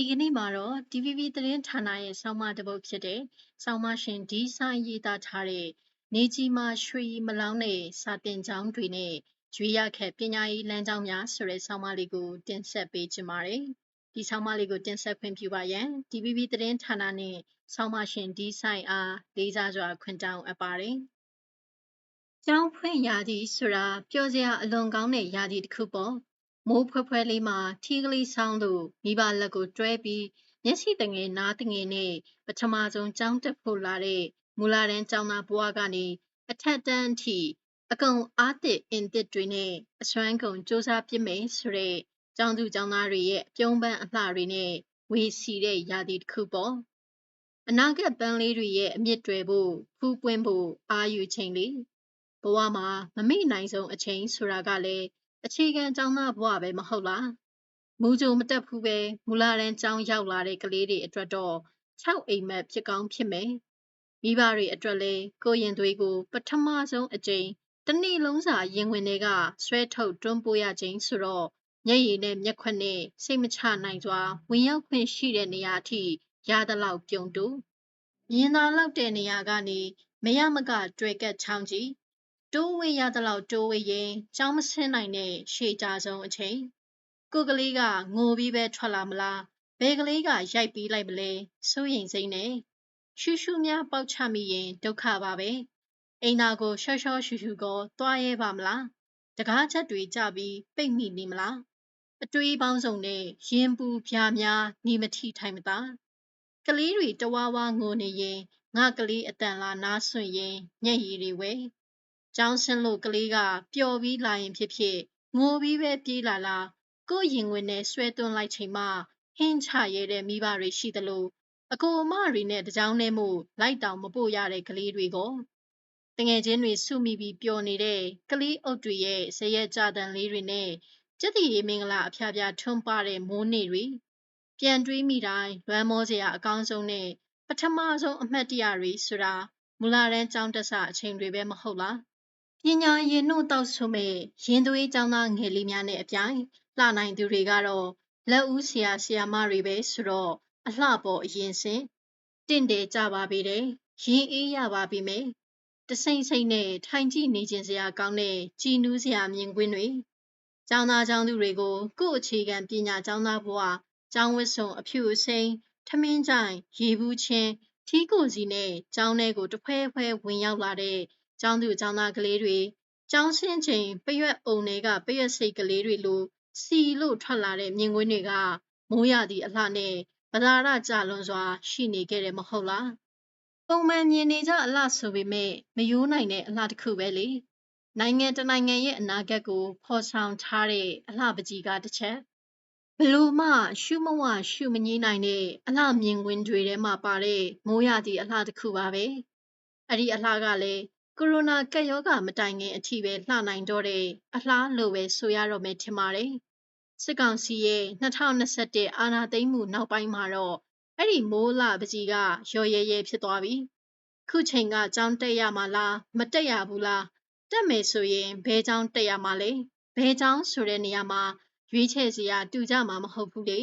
ဒီကနေ့မှာတော့ DVB သတင်းဌာနရဲ့ဆောင်းပါးတစ်ပုဒ်ဖြစ်တဲ့ဆောင်းပါးရှင်ဒီဆိုင်ရေးသားထားတဲ့နေကြီးမှာရွှေရီမလောင်းတဲ့စာတင်ကျောင်းတွေနဲ့ရွေးရခက်ပညာရေးလမ်းကြောင်းများဆိုတဲ့ဆောင်းပါးလေးကိုတင်ဆက်ပေးချင်ပါတယ်။ဒီဆောင်းပါးလေးကိုတင်ဆက်ခွင့်ပြုပါရန် DVB သတင်းဌာနနဲ့ဆောင်းပါးရှင်ဒီဆိုင်အားလေးစားစွာခွင့်တောင်းအပ်ပါတယ်။ကျောင်းဖွင့်ရာသီဆိုတာပြောစရာအလွန်ကောင်းတဲ့ရာသီတစ်ခုပေါ့ မိုးဖွဲဖွဲလေးမှာထီးကလေးဆောင်းလို့မိဘလက်ကိုတွဲပြီးမျက်စိတငယ်နားတငယ်နဲ့ပထမဆုံးကျောင်းတက်ဖို့လာတဲ့မူလာတန်းကျောင်းသားဘဝကနေအထက်တန်းအထိအကုန်အားသစ်အင်သစ်တွေနဲ့အစွမ်းကုန်စူးစမ်းပြစ်မယ်ဆိုတဲ့ကျောင်းသူကျောင်းသားတွေရဲ့အပြုံးပန်းအလှတွေနဲ့ဝေစီတဲ့ရာသီတစ်ခုပေါ့အနာဂတ်ပန်းလေးတွေရဲ့အမြင့်တွေဖို့ဖူးပွင့်ဖို့အာယူချိန်လေးဘဝမှာမမိနိုင်ဆုံးအချိန်ဆိုတာကလည်း အခြေခံကျောင်းသားဘဝပဲမဟုတ်လားမူကြိုမတက်ဘူးပဲမူလာတန်းကျောင်းရောက်လာတဲ့ကလေးတွေအတွက်တော့6အိမ်မက်ဖြစ်ကောင်းဖြစ်မယ်မိဘတွေအတွက်လည်းကိုရင်သွေးကို ပထမဆုံးအကြိမ်တနေ့လုံးစာရင်ဝင်တွေကဆွဲထုတ်တွန်းပိုးရခြင်းဆိုတော့မျက်ရည်နဲ့မျက်ခွက်နဲ့စိတ်မချနိုင်စွာဝင်ရောက်ခွင့်ရှိတဲ့နေရာအထိရသလောက်ပြုံတူမြင်သာလောက်တဲ့နေရာကနေမရမက တွေ့ကက်ချောင်းကြီး တိုးဝေးရသလောက်တိုးဝေးရင်ကြောင်းမဆင်းနိုင်တဲ့ရှေ့ကြဆုံးအချိန်ကိုကလေးကငိုပြီးပဲထွက်လာမလားဘယ်ကလေးကရိုက်ပြီးလိုက်မလဲစိုးရင်စိမ့်နဲ့ရှူရှူများပေါက်ချမိရင်ဒုက္ခပါပဲအိမ်သာကိုရှော့ရှော့ရှူရှူကိုသွားရဲပါမလားတကားချက်တွေကြပြီးပိတ်မိနေမလားအတွေးပေါင်းစုံနဲ့ရင်ပူပြားများညီမထိထိုင်မသာကလေးတွေတဝါဝါငိုနေရင်ငါကလေးအတန်လာနားဆွင့်ရင်ညက်ရည်တွေဝဲ ကျောင်းဆင်းလို့ကလေးကပျော်ပြီးလာရင်ဖြစ်ဖြစ်ငိုပြီးပဲပြေးလာလားကိုယ့်ရင်ဝင်နဲ့ဆွဲသွင်းလိုက်ချိန်မှဟင်းချရဲတဲ့မိဘတွေရှိသလိုအကိုအမတွေနဲ့တကြောင်နဲ့မို့လိုက်တောင်မပို့ရတဲ့ကလေးတွေကိုတငယ်ချင်းတွေစုမိပြီးပျော်နေတဲ့ကလေးအုပ်တွေရဲ့ဇရက်ကြတန်လေးတွေနဲ့ကျက်တီရီမင်္ဂလာအဖျားဖျားထွန်းပတဲ့မိုးနေတွေပြန်တွေးမိတိုင်းလွမ်းမောစရာအကောင်းဆုံးနဲ့ပထမဆုံးအမှတ်တရတွေဆိုတာမူလာတန်းကျောင်းတက်ဆအချိန်တွေပဲမဟုတ်လား ပညာရင်နှုတ်တောက်ဆိုမဲ့ရင်သွေးကျောင်းသားငယ်လေးများနဲ့အပြိုင်လှနိုင်သူတွေကတော့လက်ဦးဆရာဆရာမတွေပဲဆိုတော့အလှပေါ်အရင်စင်တင့်တယ်ကြပါပြီတဲ့ရင်အေးရပါပြီမယ်တစိမ့်စိမ့်နဲ့ထိုင်ကြည့်နေခြင်းစရာကောင်းတဲ့ကြည်နူးစရာမြင်ကွင်းတွေကျောင်းသားကျောင်းသူတွေကိုကို့အခြေခံပညာကျောင်းသားဘဝကျောင်းဝတ်စုံအဖြူအစိမ်းထမင်းကြိုင်ရေဘူးချင်းထီးကိုစီနဲ့ကျောင်းထဲကိုတဖွဲဖွဲဝင်ရောက်လာတဲ့ ကျောင်းသူကျောင်းသားကလေးတွေကျောင်းဆင်းချိန်ပရွက်အုံတွေကပရွက်စိတ်ကလေးတွေလိုစီလို့ထွက်လာတဲ့မြင်ကွင်းတွေကမိုးရသည့်အလှနဲ့ဗလာရကြလွန်စွာ ရှိနေခဲ့တယ်မဟုတ်လားပုံမှန်မြင်နေကြအလှဆိုပေမဲ့မယိုးနိုင်တဲ့အလှတစ်ခုပဲလေနိုင်ငံတနိုင်ငံရဲ့အနာဂတ်ကိုဖော်ဆောင်ထားတဲ့အလှပကြီးကတစ်ချက်ဘလို့မှရှုမဝရှုမငြိနိုင်တဲ့အလှမြင်ကွင်းတွေထဲမှာပါတဲ့မိုးရသည့်အလှတစ်ခုပါပဲအဲ့ဒီအလှကလည်း ကိုရိုနာကပ်ရောဂါမတိုင်ခင်အထိပဲလှနိုင်တော့တဲ့အလှလို့ပဲဆိုရတော့မယ်ထင်ပါတယ်စစ်ကောင်စီရဲ့2021အာဏာသိမ်းမှုနောက်ပိုင်းမှာတော့အဲ့ဒီမိုးလပကြီးကရော်ရဲရဲဖြစ်သွားပြီခုချိန်ကကြောင်းတက်ရမှာလားမတက်ရဘူးလားတက်မယ်ဆိုရင်ဘဲကြောင်းတက်ရမှာလဲဘဲကြောင်းဆိုတဲ့နေရာမှာရွေးချယ်စရာတူကြမှာမဟုတ်ဘူးလေ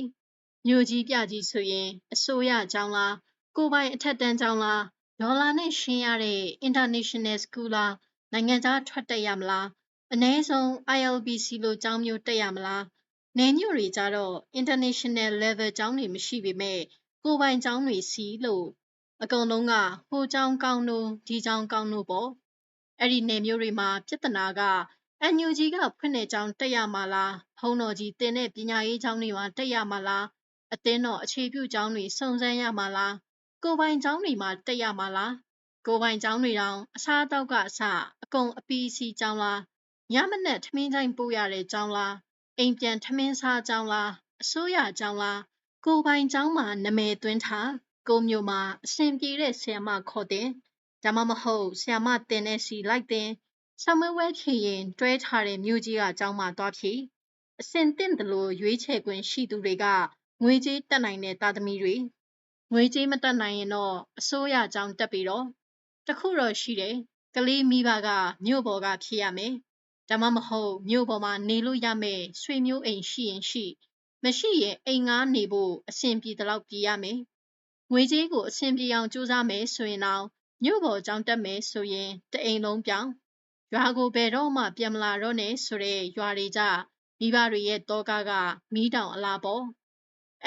မြို့ကြီးပြကြီးဆိုရင်အစိုးရကျောင်းလားကိုပိုင်အထက်တန်းကျောင်းလား ဒေါ်လာနဲ့ရှင်းရတဲ့ international school လားနိုင်ငံခြားထွက်တက်ရမလားအ ਨੇ ဆုံး ILBC လိုကျောင်းမျိုးတက်ရမလားနယ်ညွတွေကြတော့ international level ကျောင်းတွေမရှိပေမဲ့ကိုပိုင်ကျောင်းတွေစီလို့အကုန်လုံးကဟိုကျောင်းကောင်းလို့ဒီကျောင်းကောင်းလို့ပေါ့အဲ့ဒီနယ်မျိုးတွေမှာပြဿနာကအန်ယူဂျီကဖွင့်တဲ့ကျောင်းတက်ရမှာလားဖုံးတော်ကြီးတင်တဲ့ပညာရေးကျောင်းတွေမှာတက်ရမှာလားအတင်းတော်အခြေပြုကျောင်းတွေစုံစမ်းရမှာလား ကိုပိုင်ကျောင်းတွေမှာတက်ရမှာလားကိုပိုင်ကျောင်းတွေတောင်အစားအသောက်ကအစအကုန်အပီးစီကျောင်းလားညမနဲ့ထမင်းတိုင်းပို့ရတဲ့ကျောင်းလားအိမ်ပြန်ထမင်းစားကျောင်းလားအစိုးရကျောင်းလားကိုပိုင်ကျောင်းမှာနာမည်သွင်းထားကိုမျိုးမှာအဆင်ပြေတဲ့ဆရာမခေါ်တဲ့ဒါမှမဟုတ်ဆရာမတင်တဲ့စီလိုက်တဲ့ဆမဝဲဖြေရင်တွဲထားတဲ့မြို့ကြီးကကျောင်းမှာသွားဖြေအစင်တင့်တယ်လို့ရွေးချယ်ခွင့်ရှိသူတွေကငွေကြေးတက်နိုင်တဲ့သားသမီးတွေ ငွေကြေးမတက်နိုင်ရင်တော့အစိုးရကျောင်းတက်ပြီးတော့တခုတော့ရှိတယ်ကလေးမိဘကမြို့ပေါ်ကဖြေရမယ်ဒါမှမဟုတ်မြို့ပေါ်မှာနေလို့ရမယ်ဆွေမျိုးအိမ်ရှိရင်ရှိမမရှိရင်အိမ်ငားနေဖို့အဆင်ပြေသလောက်ပြေးရမယ်ငွေကြေးကိုအဆင်ပြေအောင်ကြိုးစားမယ်ဆိုရင်တော့မြို့ပေါ်ကြောင်းတက်မယ်ဆိုရင်တအိမ်လုံးပြောင်းရွာကိုဘယ်တော့မှပြန်မလာတော့နဲ့ဆိုတဲ့ရွာတွေကြမိဘတွေရဲ့တောကားကမီးတောင်အလားပေါ့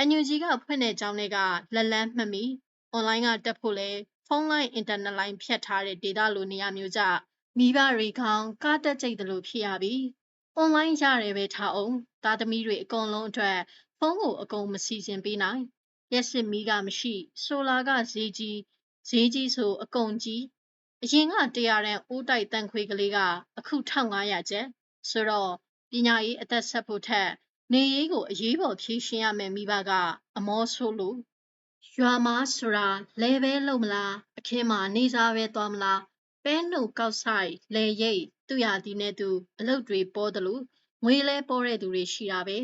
အန်ယူဂျီကဖွင့်တဲ့ကျောင်းတွေကလက်လန်းမှတ်မိအွန်လိုင်းကတက်ဖို့လဲဖုန်းလိုင်းအင်တာနက်လိုင်းဖြတ်ထားတဲ့ဒေတာလိုနေရာမျိုးကြမိဘတွေခေါင်းကားတက်ကြိတ်တယ်လို့ဖြစ်ရပြီအွန်လိုင်းရတယ်ပဲထားအောင်သားသမီးတွေအကုန်လုံးအတွက်ဖုန်းကိုအကုန်မစီစဉ်ပေးနိုင်ရက်စစ်မီးကမရှိဆိုလာကဈေးကြီးဈေးကြီးဆိုအကုန်ကြီးအရင်က100တန်အိုးတိုက်တန်ခွေကလေးကအခု1500ကျပ်ဆိုတော့ပညာရေးအသက်ဆက်ဖို့ထက် နေရေးကိုအရေးပေါ်ဖြည့်ရှင်းရမယ်မိဘကအမောဆိုးလို့ရွာမှာဆိုတာလဲပဲလုံမလားအခင်းမှာနေစားပဲသွားမလားပဲနှုတ်ကောက်ဆိုင်လဲရိတ်သူ့ရာဒီနဲ့သူအလုပ်တွေပေါ်တယ်လို့ငွေလဲပေါ်တဲ့သူတွေရှိတာပဲ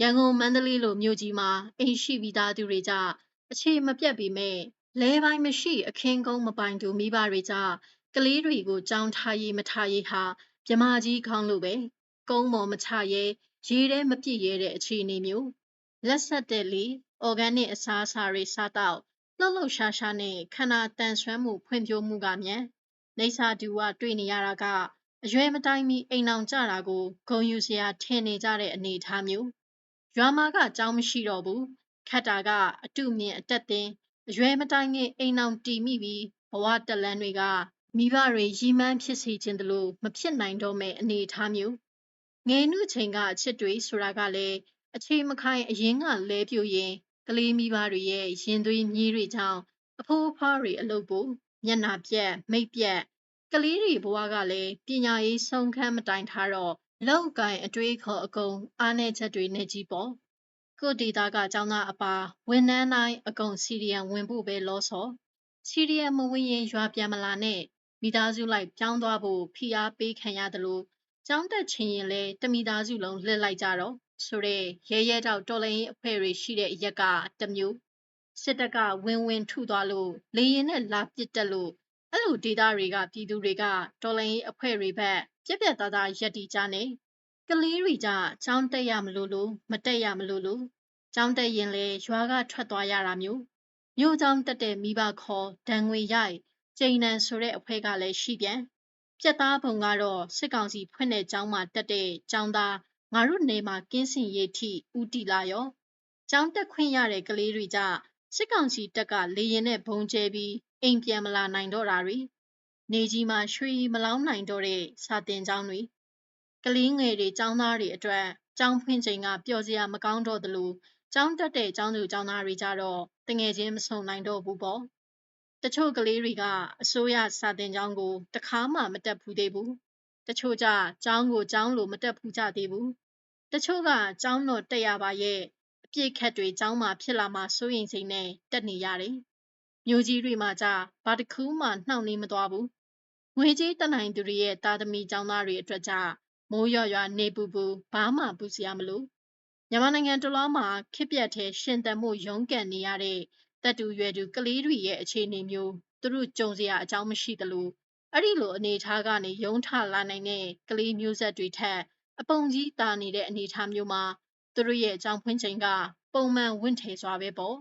ရန်ကုန်မန္တလေးလိုမြို့ကြီးမှာအိမ်ရှိပြီးသားသူတွေကြအခြေမပြတ်ပေမဲ့လဲပိုင်းမရှိ အခင်းကုန်းမပိုင်သူမိဘတွေကြကလေးတွေကိုကြောင်းထားရေးမထားရေးဟာမြမကြီးခေါင်းလို့ပဲကုန်းပေါ်မချရဲ ရေထဲမပြည့်ရဲတဲ့အခြေအနေမျိုးလက်ဆက်တဲ့လေ organic အစားအစာတွေစားတော့လှုပ်လှုပ်ရှားရှားနဲ့ခန္ဓာတန်ဆွမ်းမှုဖွံ့ဖြိုးမှုကမြန်နေစာတူဝတွေ့နေရတာကအရွယ်မတိုင်းမီအိမ်အောင်ကြတာကိုဂုံယူစရာထင်နေကြတဲ့အနေအထားမျိုးရွာမှာကအကြောင်းမရှိတော့ဘူးခတ်တာကအတုမြင်အတက်တင်အရွယ်မတိုင်းငယ်အိမ်အောင်တီမိပြီးဘဝတက်လန်းတွေကမိဘတွေရီမန်းဖြစ်စေခြင်းတလို့မဖြစ်နိုင်တော့မဲ့အနေအထားမျိုး ငယ်နုချိန်ကအချစ်တွေဆိုတာကလည်းအခြေမခိုင်အရင်ကလဲပြိုရင်ကလေးမိဘတွေရဲ့ရင်သွေးမြေးတွေကြောင့်အဖိုးအဖွားတွေအလုပ်ပိုမျက်နာပြက်မိတ်ပြက်ကလေးတွေဘဝကလည်းပညာရေးဆုံးခန်းမတိုင်ထားတော့လောက်ကိုင်အတွေးခေါ်အကုန်အားနေချက်တွေနဲ့ကြီးပေါ့ကိုဒေတာကចောင်းသားအပါဝန်နှန်းတိုင်းအကုန်စီရီယံဝင်ဖို့ပဲလောဆောစီရီယံမဝင်ရင်ရွာပြန်မလာနဲ့မိသားစုလိုက်ပြောင်းသွားဖို့ဖိအားပေးခံရတယ်လို့ ကျောင်းတက်ချင်းရင်လဲတမိသားစုလုံးလှစ်လိုက်ကြတော့ဆိုတော့ရဲရဲတောက်တော်လိုင်းအဖွဲတွေရှိတဲ့အရက်ကတမျိုးစစ်တပ်ကဝင်းဝင်းထုသွားလို့လေရင်နဲ့လာပစ်တက်လို့အဲ့လိုဒေသတွေကပြည်သူတွေကတော်လိုင်းအဖွဲတွေဘက်ပြက်ပြက်သားသားရက်တီကြနေကလေးတွေကြကျောင်းတက်ရမလို့လို့မတက်ရမလို့လို့ကျောင်းတက်ရင်လဲရွာကထွက်သွားရတာမျိုးမြို့ကျောင်းတက်တဲ့မိဘခေါ်ဒဏ်ငွေရိုက်ကျိန်နံဆိုတဲ့အဖွဲ့ကလည်းရှိပြန် ပြက်သားပုံကတော့စစ်ကောင်စီဖွင့်တဲ့ကျောင်းမှာတက်တဲ့ကျောင်းသားငါတို့နေမှာကင်းစင်ရေးထိဥတီလာရောကျောင်းတက်ခွင့်ရတဲ့ကလေးတွေကြစစ်ကောင်စီတက်ကလေရင်နဲ့ဘုံကျဲပြီးအိမ်ပြန်မလာနိုင်တော့တာတွေနေကြီးမှာရွှေမလောင်းနိုင်တော့တဲ့စာတင်ကျောင်းတွေကလေးငယ်တွေကျောင်းသားတွေအတွက်ကျောင်းဖွင့်ချိန်ကပျော်စရာမကောင်းတော့သလိုကျောင်းတက်တဲ့ကျောင်းသူကျောင်းသားတွေကြတော့တငယ်ချင်းမဆုံနိုင်တော့ဘူးပေါ့ တချို့ကလေးတွေကအစိုးရစာတင်ကျောင်းကိုတခါမှမတက်ဘူးသေးဘူးတချို့ကြကျောင်းကိုကျောင်းလိုမတက်ဘူးကြသေးဘူးတချို့ကကျောင်းတော့တက်ရပါရဲ့အပြစ်ခတ်တွေကျောင်းမှာဖြစ်လာမှစိုးရင်စိမ့်နဲ့တက်နေရတယ်မျိုးကြီးတွေမှာကြဘာတစ်ခုမှနှောင့်နှေးမသွားဘူးငွေကြေးတက်နိုင်သူတွေရဲ့တာသမီကျောင်းသားတွေအတွက်ကြမိုးရွရွနေပူပူဘာမှပူစရာမလိုမြန်မာနိုင်ငံတလွှားမှာခစ်ပြက်တဲ့ရှင်တန်မှုရုန်းကန်နေရတဲ့ တက်တူရွယ်တူကလေးတွေရဲ့အခြေအနေမျိုးသူတို့ကြုံစရာအကြောင်းမရှိသလိုအဲ့ဒီလိုအနေအထားကနေယုံထလာနိုင်တဲ့ကလေးမျိုးဆက်တွေထက်အပုံကြီးတာနေတဲ့အနေအထားမျိုးမှာသူတို့ရဲ့အကြောင်းဖွင့်ချိန်ကပုံမှန်ဝင့်ထေစွာပဲပေါ့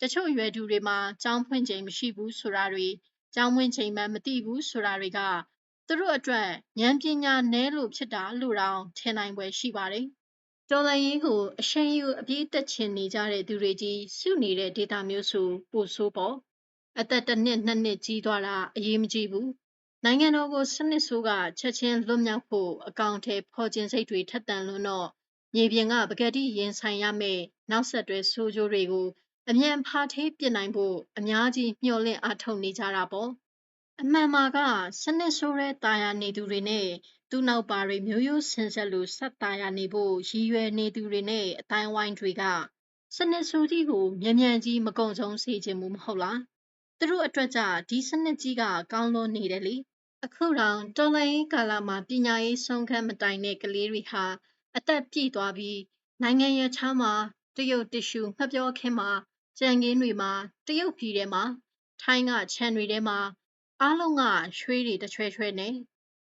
တချို့ရွယ်သူတွေမှာကျောင်းဖွင့်ချိန်မရှိဘူးဆိုတာတွေကျောင်းဝင်ချိန်မှမသိဘူးဆိုတာတွေကသူတို့အတွက်ဉာဏ်ပညာနည်းလို့ဖြစ်တာလို့တောင်ထင်နိုင်ပွဲရှိပါတယ် တော်လိုင်းရေးကိုအရှိန်ယူအပြည့်တက်ချင်နေကြတဲ့သူတွေကြီးစုနေတဲ့ဒေတာမျိုးဆိုပိုဆိုးပေါ့အသက်တစ်နှစ်နှစ်နှစ်ကြီးသွားတာအရေးမကြီးဘူးနိုင်ငံတော်ကိုစနစ်ဆိုးကချက်ချင်းလွတ်မြောက်ဖို့အကောင့်ထဲဖော်ကျင်စိတ်တွေထက်သန်လို့တော့မြေပြင်ကပကတိရင်ဆိုင်ရမယ့်နောက်ဆက်တွဲဆိုးကျိုးတွေကိုအမြန်ဖာထေးပြစ်နိုင်ဖို့အများကြီးမျှော်လင့်အားထုတ်နေကြတာပေါ့အမှန်မှာကစနစ်ဆိုးတဲ့တာယာနေသူတွေနဲ့ သူ့နောက်ပါတွေမျိုးရိုးစင်ဆက်လို့ဆက်တာယာနေဖို့ရည်ရွယ်နေသူတွေနဲ့အတိုင်းဝိုင်းတွေကစနစ်ဆိုးကြီးကိုမြန်မြန်ကြီးမကုံဆုံးစေခြင်းမဟုတ်လားသူတို့အတွက်ကြဒီစနစ်ကြီးကကောင်းလို့နေတယ်လေအခုတော့တော်လိုင်းကာလမှာပညာရေးဆုံးခန်းမတိုင်တဲ့ကလေးတွေဟာအသက်ပြည့်သွားပြီးနိုင်ငံရခြားမှာတရုတ်တ िश ူမှတ်ပြောခင်းမှာကြံကင်းတွေမှာတရုတ်ပြည်ထဲမှာထိုင်းကခြံတွေထဲမှာအားလုံးကရွှေတွေတချွဲချွဲနဲ့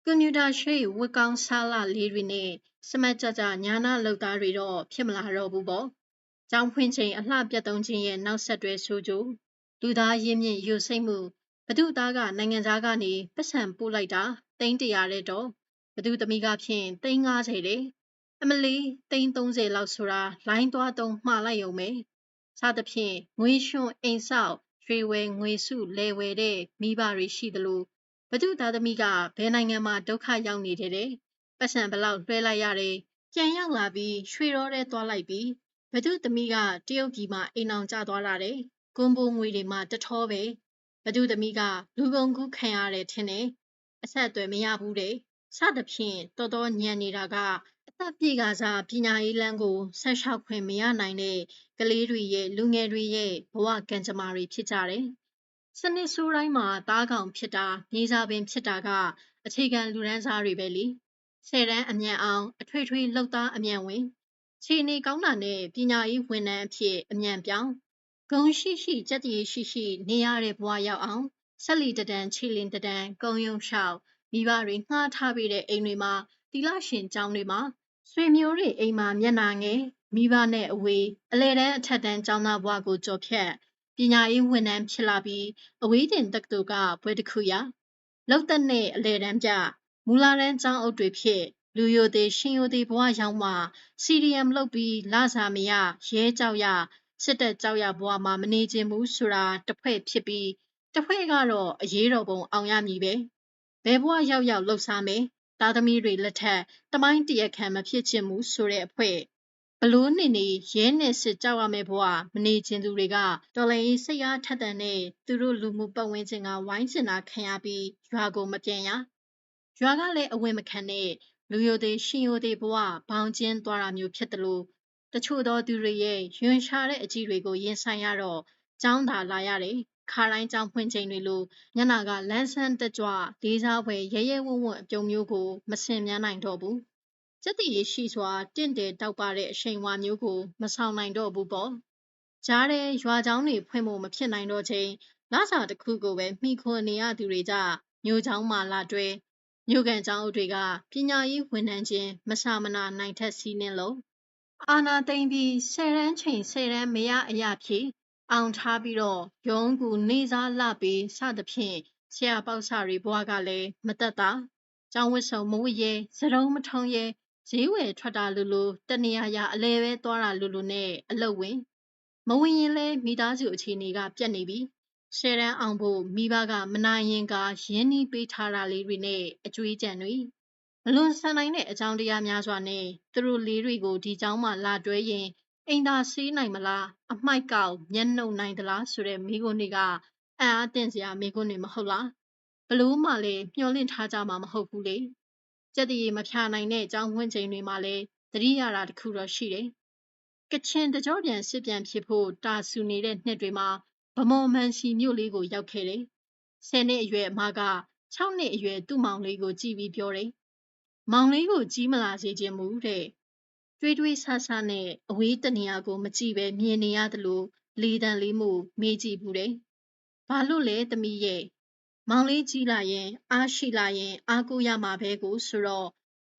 ကွန်ပျူတာရှိဝတ်ကောင်းစားလာလေးတွေနဲ့စမတ်ကြကြညာနာလောက်သားတွေတော့ဖြစ်မလာတော့ဘူးပေါ့။ကြောင်းဖွင့်ချိန်အလှပြတ်သုံးခြင်းရဲ့နောက်ဆက်တွဲဆိုးကျိုးလူသားရင်းမြစ်ယူစိတ်မှုဘဒုသားကနိုင်ငံသားကနေပတ်စံပို့လိုက်တာတိန်းတရာတဲ့တော့ဘဒုသမီးကဖြင့်တိန်း90တဲ့။အမလီသိန်း30လောက်ဆိုတာလိုင်းသွားတုံးမှားလိုက်ရုံပဲစသဖြင့်ငွေရွှွန်အိမ်ဆောက်ရွှေဝယ်ငွေစုလဲဝယ်တဲ့မိဘတွေရှိသလို ဘသူသားသမီးကဘယ်နိုင်ငံမှာဒုက္ခရောက်နေတယ်ပတ်စံဘလောက်လွှဲလိုက်ရတယ်ပြန်ရောက်လာပြီးရွှေရောတဲ့သွားလိုက်ပြီးဘသူသမီးကတရုတ်ပြည်မှာအိမ်အောင်ကျသွားတာတဲ့ကွန်ဘိုငွေတွေမှာတထောပဲဘသူသမီးကလူကုန်ကူးခံရတယ်ထင်တယ်အဆက်အသွယ်မရဘူးတဲ့စသဖြင့်တော်တော်ညံနေတာကအသက်ပြည့်ကစားပညာရေးလမ်းကိုဆက်လျှောက်ခွင့်မရနိုင်တဲ့ကလေးတွေရဲ့လူငယ်တွေရဲ့ဘဝကံကြမ္မာတွေဖြစ်ကြတယ်။ စနစ်ဆိုးတိုင်းမှာသားကောင်ဖြစ်တာမြေစာပင်ဖြစ်တာက အခြေခံလူဒန်းစားတွေပဲလေ။ဆယ်တန်းအမြန်အောင်အထွေထွေလောက်သားအမြန်ဝင်ခြေနေကောင်းတာနဲ့ပညာရေးဝန်ထမ်းအဖြစ်အမြန်ပြောင်းဂုံရှိရှိကြက်တည်ရှိရှိနေရတဲ့ဘဝရောက်အောင်ဆက်လီတဒန်ခြေလင်းတဒန်ကုံယုံလျှောက်မိဘတွေငှားထားပေးတဲ့အိမ်တွေမှာတီလာရှင်ကျောင်းတွေမှာဆွေမျိုးတွေအိမ်မှာမျက်နာငယ်မိဘနဲ့အဝေးအလဲတန်းအထက်တန်းကျောင်းသားဘဝကိုကြော်ဖြတ်ပ ညာရေးဝန်ထမ်းဖြစ်လာပြီးအဝေးတင်တက္ကသိုလ်ကဘွဲတစ်ခုရလောက်သက်နဲ့အလဲတန်းပြမူလာတန်းကျောင်းအုပ်တွေဖြစ်လူယိုသေးရှင်ယိုသေးဘဝရောက်မှစီရီယမ်လုပ်ပြီးလာစာမရရဲကြောက်ရစစ်တပ်ကြောက်ရဘဝမှာမနေခြင်းဘူးဆိုတာတစ်ဖွဲ့ဖြစ်ပြီးတစ်ဖွဲ့ကတော့အရေးတော်ပုံအောင်ရမည်ပဲဘယ်ဘဝရောက်ရောက်လှုပ်ရှားမယ်သားသမီးတွေလက်ထက်တမိုင်းတရခံမဖြစ်ချင်ဘူးဆိုတဲ့အဖွဲ့ ဘလို့နေနေရဲနဲ့စစ်ကြောက်ရမယ့်ဘဝမနေချင်သူတွေကတော်လည်းစိတ်အားထက်သန်တဲ့သူတို့လူမှုပတ်ဝန်းကျင်ကဝိုင်းစင်တာခံရပြီးရွာကိုမပြန်ရရွာကလည်းအဝင်မခံတဲ့လူယိုသေးရှင်ယိုသေးဘဝဘောင်ကျင်းသွားတာမျိုးဖြစ်တယ်လို့တချို့သောသူတွေရဲ့ယွန်ရှာတဲ့အကြည့်တွေကိုရင်ဆိုင်ရတော့ကြောင်းသာလာရတယ်ခါတိုင်းကြောင်ဖွင့်ချိန်တွေလိုညနာကလန်းဆန်းတကြွလေးစားဖွယ်ရဲရဲဝံ့ဝံ့အပြုံမျိုးကိုမစင်မြန်းနိုင်တော့ဘူး စက်တီရရှိစွာတင့်တယ်တောက်ပတဲ့အရှိန်ဝါမျိုးကို မဆောင်နိုင်တော့ဘူးပေါ့ကြားတဲ့ရွာချောင်းတွေဖွင့်ဖို့မဖြစ်နိုင်တော့ချိန်လစာတစ်ခုကိုပဲမိခွန်နေရသူတွေကြမျိုးချောင်းမှလာတွဲမြို့ကန်ကျောင်းအုပ်တွေကပညာရေးဝန်ထမ်းချင်းမဆာမနာနိုင်ထက်စီးနှင်းလို့အာနာသိမ့်ပြီးဆယ်ရန်ချိန်ဆယ်ရန်မရအရာဖြစ်အောင်ထားပြီးတော့ရုံးကူနေစားလှပြီးစသဖြင့်ဆရာပေါက်စာတွေဘွားကလည်းမတက်တာကျောင်းဝတ်စုံမဝတ်ရဲစရုံးမထုံရဲ ဈေးဝယ်ထွက်တာလူလူတနေရာရာအလဲပဲသွားတာလူလူနဲ့အလုတ်ဝင်မဝင်ရင်လဲမိသားစုအခြေအနေကပြတ်နေပြီရှယ်ရန်အောင်ဖို့မိဘကမနိုင်ရင်ကရင်းနှီးပေးထားတာလေးတွေနဲ့အကျွေးကြံတွေမလွန်ဆန်နိုင်တဲ့အကြောင်းတရားများစွာနဲ့သူတို့လေးတွေကိုဒီเจ้าမှလာတွဲရင်အိမ်သာဆေးနိုင်မလားအမိုက်ကောက်မျက်နှုတ်နိုင်သလားဆိုတဲ့မိကွန်းတွေကအံ့အားသင့်စရာမိကွန်းတွေမဟုတ်လားဘလို့မှလည်းမျှော်လင့်ထားကြမှာမဟုတ်ဘူးလေ ကြက်တရီမဖြာနိုင်တဲ့အကြောင်းဝန်းချိန်တွေမှာလည်းသတိရတာတခုတော့ရှိတယ်ကချင်တကြောပြန်စစ်ပြန်ဖြစ်ဖို့တာဆူနေတဲ့နှစ်တွေမှာဗမော်မန်စီမြို့လေးကိုရောက်ခဲ့တယ်။ဆယ်နှစ်အရွယ်အမက6နှစ်အရွယ်သူ့မောင်လေးကိုကြည့်ပြီးပြောတယ်။မောင်လေးကိုကြီးမလာစေချင်ဘူးတဲ့တွေးတွေးဆဆနဲ့အဝေးတနေရာကိုမကြည့်ပဲမြင်နေရတယ်လို့လေတံလေးမှုမေးကြည့်ဘူးတယ်။ဘာလို့လဲသမီးရဲ့ မောင်လေးကြီးလာရင် အားရှိလာရင် အားကိုရမှာပဲကိုဆိုတော့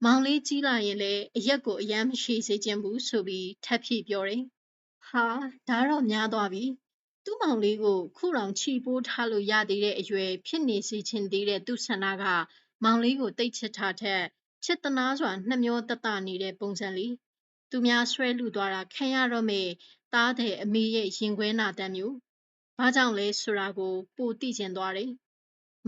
မောင်လေးကြီးလာရင်လည်းအရက်ကိုအယမ်းမရှိစေခြင်းဘူးဆိုပြီးထပ်ဖြည့်ပြောတယ်။ဟာဒါတော့များသွားပြီ။သူ့မောင်လေးကိုခုတောင်ချီပိုးထားလို့ရသေးတဲ့အရွယ်ဖြစ်နေစေခြင်းသေးတဲ့သူ့ဆန္ဒကမောင်လေးကိုတိတ်ချစ်ထားထက်ချစ်တနာစွာနှမျောတတနေတဲ့ပုံစံလေးသူများဆွဲလူသွားတာခံရတော့မေတားတဲ့အမေရဲ့ရင်ခွဲနာတမ်းမျိုးဘာကြောင့်လဲဆိုတာကိုပိုသိကျင်သွားတယ်။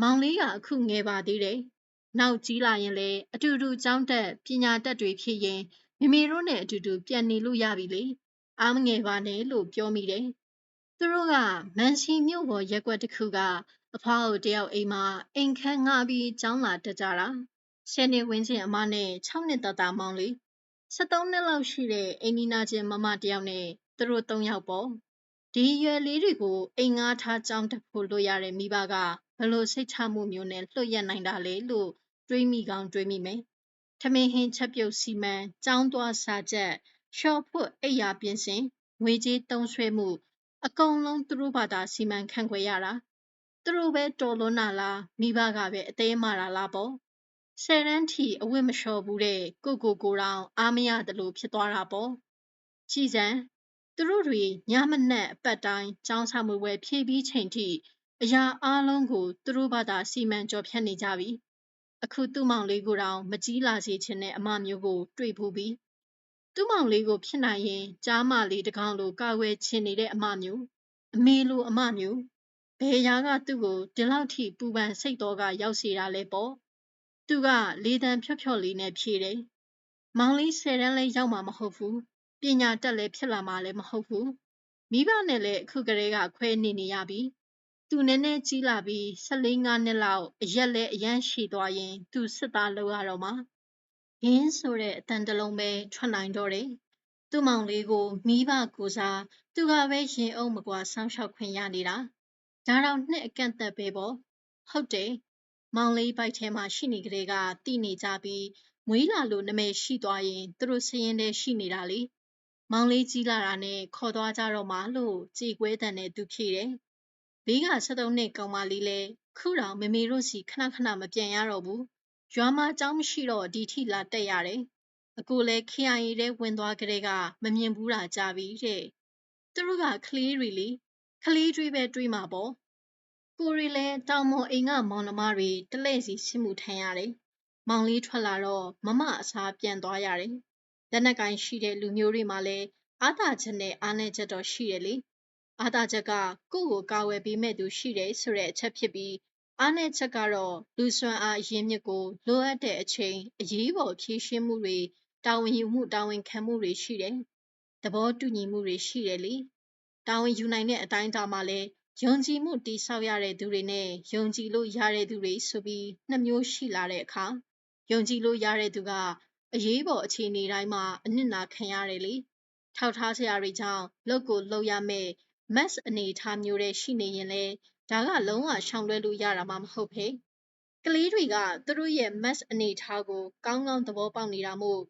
မောင်လေးကအခုငယ်ပါသေးတယ်။နောက်ကြီးလာရင်လည်းအတူတူကြောင်းတက်ပညာတက်တွေဖြစ်ရင်မိမိတို့နဲ့အတူတူပြန်နေလို့ရပြီလေ။အားမငယ်ပါနဲ့လို့ပြောမိတယ်။သူတို့ကမန်စီမြို့ပေါ်ရက်ွက်တစ်ခုကအဖွားကိုတယောက်အိမ်မှာအိမ်ခန်းငှားပြီးကျောင်းလာတက်ကြတာ။ဆယ်နှစ်ဝန်းကျင်အမနဲ့6နှစ်တတမောင်လေး73နှစ်လောက်ရှိတဲ့အိမ်နီနာချင်းမမတယောက်နဲ့သူတို့၃ယောက်ပေါ့ဒီရွယ်လေးတွေကိုအိမ်ငှားထားကြောင်းတက်ဖို့လို့ရတဲ့မိဘက ဘလို့စိတ်ချမှုမျိုးနဲ့လွှတ်ရနိုင်တာလဲလို့တွေးမိကောင်းတွေးမိမယ်ထမင်းဟင်းချက်ပြုတ်စီမံကြောင်းသွားစာချက်ရှော့ဖွတ်အိယာပြင်ဆင်ငွေကြေးတုံးဆွဲမှု အကုန်လုံးသူတို့ဘာသာစီမံခန့်ခွဲရတာသူတို့ပဲတော်လွန်းတာလားမိဘကပဲအသေးမာတာလားပေါ့ဆယ်တန်းထီအဝတ်မလျှော်ဘူးတဲ့ကိုကိုကိုတောင်အားမရတယ်လို့ဖြစ်သွားတာပေါ့ကြည်စံသူတို့တွေညမနက်အပတ်တိုင်းចောင်းဆောင်မွေဖြည့်ပြီးချိန်ထိ အရာအလုံးကို သူတို့ဘာသာစီမံကြော်ဖြတ်နေကြပြီအခုသူ့မောင်လေးကိုတောင် မကြီးလာစေချင်တဲ့အမမျိုးကို တွေ့ဘူးပြီသူ့မောင်လေးကိုဖြစ်နိုင်ရင်ကြားမလေးတကောင်လိုကာဝယ်ချင်နေတဲ့အမမျိုးအမေလိုအမမျိုးဘယ်ရာကသူ့ကိုဒီလောက်ထိပူပန်စိတ်တော်ကရောက်စေတာလဲပေါ့သူကလေတံဖြော့ဖြော့လေးနဲ့ဖြေတယ်မောင်လေးဆယ်တန်းလေးရောက်မှာမဟုတ်ဘူးပညာတက်လည်းဖြစ်လာမှာလည်းမဟုတ်ဘူးမိဘနဲ့လည်းအခုကလေးကခွဲနေနေရပြီ သူနည်းနည်းကြီးလာပြီး14ငါးနှစ်လောက် အရက်လည်း အရန်ရှိသွားရင် သူ စစ်သားလုပ်ရတော့မှာရင်းဆိုတဲ့အတန်တလုံးပဲ ထွက်နိုင်တော့တယ် သူ့မောင်လေးကို မိဘကိုစား သူကပဲ ရင်အုံမကွာဆောင်းလျှောက်ခွင့်ရနေတာ ဒါတော့နှစ်အကန့်အသတ်ပဲပေါ့ ဟုတ်တယ် မောင်လေးဘိုက်ထဲမှာရှိနေကလေးကတိနေကြပြီး မွေးလာလို့နမဲရှိသွားရင် သူတို့စရင်ထဲရှိနေတာလေ မောင်လေးကြီးလာတာနဲ့ ခေါ်သွားကြတော့မှလို့ ကြည်ကွဲတန်နဲ့ သူဖြေတယ် ဘေးက73နှစ်ကောင်မလေးလဲခုတောင်မမေတို့စီခဏခဏမပြန်ရတော့ဘူးရွာမှာအကြောင်းမရှိတော့ဒီထိလာတက်ရတယ်အကိုလဲ KIA ထဲဝင်သွားကြတဲ့ကမမြင်ဘူးတာကြပြီတဲ့သူတို့ကကလေးတွေလေကလေးတွေပဲတွေးမှာပေါ့ကိုရီလဲတောင်မွန်အိမ်ကမောင်နှမတွေတလဲ့စီစစ်မှုထမ်းရတယ်မောင်လေးထွက်လာတော့မမအစားပြန်သွားရတယ်လက်နက်ကင်ရှိတဲ့လူမျိုးတွေမှာလဲအားသာချက်နဲ့အားနည်းချက်တော့ရှိတယ်လေ အားသာချက်ကကိုယ့်ကိုကာဝယ်ပေးမဲ့သူရှိတယ်ဆိုတဲ့အချက်ဖြစ်ပြီးအားနည်းချက်ကတော့လူစွမ်းအားအရင်းမြစ်ကိုလိုအပ်တဲ့အချိန်အရေးပေါ်ဖြည့်ရှင်းမှုတွေတာဝန်ယူမှုတာဝန်ခံမှုတွေရှိတယ်။သဘောတူညီမှုတွေရှိတယ်လေ။တာဝန်ယူနိုင်တဲ့အတိုင်းအတာမှာလည်းယုံကြည်မှုတည်ဆောက်ရတဲ့သူတွေနဲ့ယုံကြည်လို့ရတဲ့သူတွေဆိုပြီးနှစ်မျိုးရှိလာတဲ့အခါယုံကြည်လို့ရတဲ့သူကအရေးပေါ်အခြေအနေတိုင်းမှာအနစ်နာခံရတယ်လေ။ထောက်ထားစရာတွေကြောင့်လုပ်ကိုလုပ်ရမယ် mass အနေအထားမျိုးတဲ့ရှိနေရင်လေဒါကလုံးဝရှောင်လွှဲလို့ရတာမှမဟုတ်ဖေကလေးတွေကသူတို့ရဲ့ mass အနေအထားကိုကောင်းကောင်းသဘောပေါက်နေတာမို့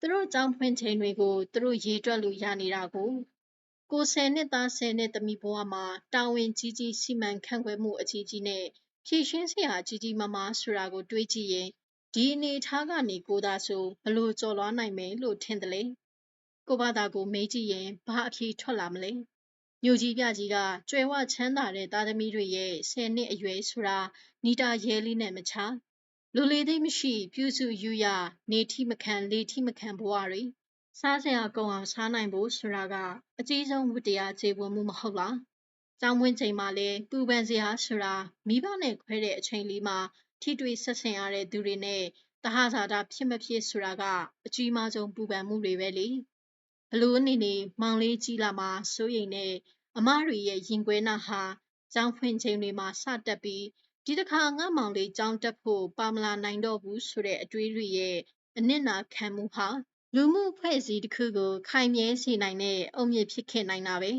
သူတို့ကြောင်းဖွင့်ချိန်တွေကိုသူတို့ရေတွက်လို့ရနေတာကိုကိုဆယ်နှစ်သားဆယ်နှစ်သမီးဘဝမှာတာဝန်ကြီးကြီးစီမံခန့်ခွဲမှုအကြီးကြီးနဲ့ဖြည့်ရှင်းစရာကြီးကြီးမားမားဆိုတာကိုတွေးကြည့်ရင်ဒီအနေထားကနေကိုသာဆိုဘလို့ကြော်လွားနိုင်မယ်လို့ထင်တယ်လေကိုဘာသာကိုမေးကြည့်ရင်ဘာအဖြေထွက်လာမလဲ မြို့ကြီးပြကြီးကကြွယ်ဝချမ်းသာတဲ့သားသမီးတွေရဲ့ဆယ်နှစ်အရွယ်ဆိုတာနီတာရဲလေးနဲ့မချလူလေသိမရှိ ပြုစုယူရနေထိမခံလေထိမခံဘဝတွေစားစရာကုံအောင်စားနိုင်ဖို့ဆိုတာကအကြီးဆုံးဝတ္တရားခြေဝင်မှုမဟုတ်လားကျောင်းဝင်းချိန်မှာလဲပူပန်စရာဆိုတာမိဘနဲ့ခွဲတဲ့အချိန်လေးမှာထိတွေ့ဆက်ဆံရတဲ့သူတွေနဲ့တဟဇာတာဖြစ်မဖြစ်ဆိုတာကအကြီးမားဆုံးပူပန်မှုတွေပဲလေ ဘလို့အနေနဲ့မောင်လေးကြီးလာမှစိုးရိမ်နဲ့အမတွေရဲ့ရင်ကွဲနာဟာကျောင်းဖွင့်ချိန်တွေမှာစတက်ပြီးဒီတစ်ခါငါမောင်လေးကျောင်းတက်ဖို့ပါမလာနိုင်တော့ဘူးဆိုတဲ့အတွေးတွေရဲ့အနစ်နာခံမှုဟာလူမှုဖွဲ့စည်းတစ်ခုကိုခိုင်မြဲစေနိုင်တဲ့အုံမြင့်ဖြစ်ခဲ့နိုင်တာပဲ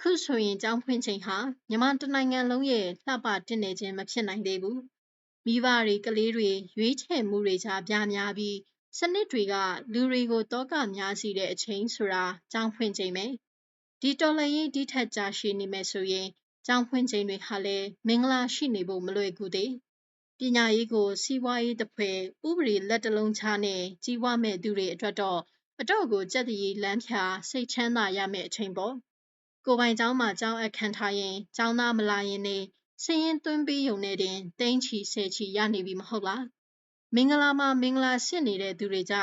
ခုဆိုရင်ကျောင်းဖွင့်ချိန်ဟာမြန်မာတနိုင်ငံလုံးရဲ့လှပတင်နေခြင်းမဖြစ်နိုင်သေးဘူးမိဘတွေကလေးတွေရွေးချယ်မှုတွေကြားပြားများပြီး စနစ်တွေကလူတွေကိုတောကများစီတဲ့အချိန်ဆိုတာကြောင်းဖွင့်ချိန်ပဲဒီတော်လှန်ရေးဒီထက်ကြာရှည်နေမယ်ဆိုရင်ကြောင်းဖွင့်ချိန်တွေဟာလည်းမင်္ဂလာရှိနေဖို့မလွယ်ကူသေးပညာရေးကိုစီးပွားရေးတစ်ဖွဲ့ဥပဒေလက်တလုံးချနဲ့ကြီးဝါမဲ့သူတွေအတွက်တော့အတော့ကိုကြက်တရီလမ်းဖြာစိတ်ချမ်းသာရမယ့်အချိန်ပေါ့ကိုပိုင်เจ้าမှာเจ้าအခန့်ထားရင်เจ้าသားမလာရင်နေစည်ရင်သွင်းပြီးုံနဲ့တင်တိမ့်ချီဆဲချီရနေပြီမဟုတ်လား မင်္ဂလာမှာမင်္ဂလာရှင့်နေတဲ့သူတွေကြ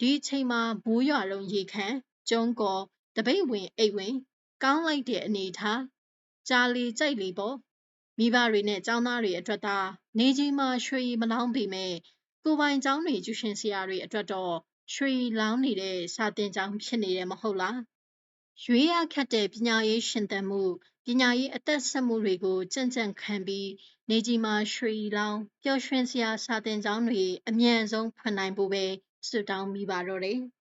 ဒီအချိန်မှာဘိုးရွာလုံးရေခမ်းကျုံးကော်တပိတ်ဝင်အိတ်ဝင် ကောင်းလိုက်တဲ့အနေထားကြာလီကြိုက်လီပေါ့မိဘတွေနဲ့ကျောင်းသားတွေအတွက်သာနေကြီးမှာရွှေရီမလောင်းပေမဲ့ကိုပိုင်ကျောင်းတွေကျူရှင်ဆရာတွေအတွက်တော့ရွှေရီလောင်းနေတဲ့စာတင်ကျောင်းဖြစ်နေတယ်မဟုတ်လားရွေးရခက်တဲ့ပညာရေးရှင်သန်မှု ပညာရေးအသက်ဆက်မှုတွေကို ကြံ့ကြံ့ခံပြီး နေကြီးမှာ ရွှေလောင်း ပျော်ရွှင်စရာ စာတင်ကျောင်းတွေ အမြန်ဆုံးဖွင့်နိုင်ဖို့ပဲ ဆုတောင်းမိပါတော့တယ်။